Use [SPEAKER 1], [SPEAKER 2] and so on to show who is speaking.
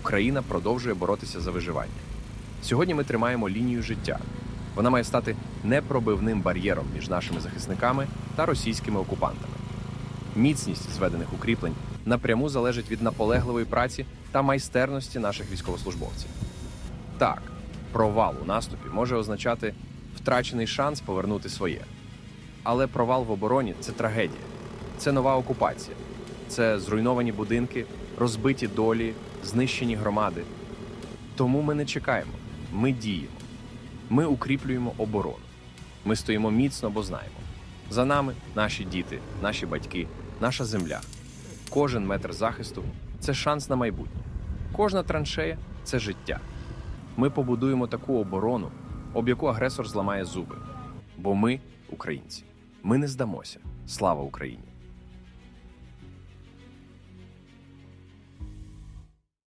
[SPEAKER 1] Україна продовжує боротися за виживання. Сьогодні ми тримаємо лінію життя. Вона має стати непробивним бар'єром між нашими захисниками та російськими окупантами. Міцність зведених укріплень напряму залежить від наполегливої праці та майстерності наших військовослужбовців. Так, провал у наступі може означати втрачений шанс повернути своє. Але провал в обороні це трагедія, це нова окупація, це зруйновані будинки, розбиті долі, знищені громади. Тому ми не чекаємо, ми діємо. Ми укріплюємо оборону. Ми стоїмо міцно, бо знаємо. За нами наші діти, наші батьки, наша земля. Кожен метр захисту це шанс на майбутнє. Кожна траншея це життя. Ми побудуємо таку оборону, об яку агресор зламає зуби. Бо ми українці. Ми не здамося. Слава Україні!